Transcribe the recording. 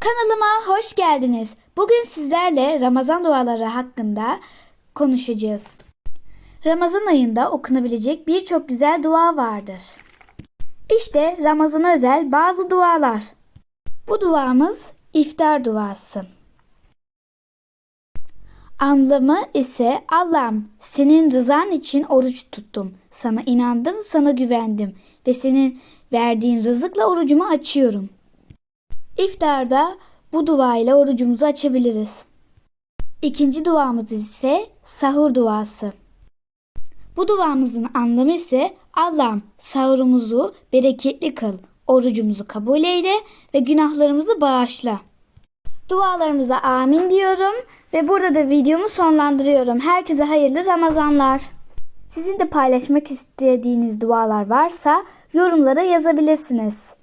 Kanalıma hoş geldiniz. Bugün sizlerle Ramazan duaları hakkında konuşacağız. Ramazan ayında okunabilecek birçok güzel dua vardır. İşte Ramazan'a özel bazı dualar. Bu duamız iftar duası. Anlamı ise Allah'ım senin rızan için oruç tuttum. Sana inandım, sana güvendim ve senin verdiğin rızıkla orucumu açıyorum. İftarda bu dua ile orucumuzu açabiliriz. İkinci duamız ise sahur duası. Bu duamızın anlamı ise Allah'ım sahurumuzu bereketli kıl, orucumuzu kabul eyle ve günahlarımızı bağışla. Dualarımıza amin diyorum ve burada da videomu sonlandırıyorum. Herkese hayırlı Ramazanlar. Sizin de paylaşmak istediğiniz dualar varsa yorumlara yazabilirsiniz.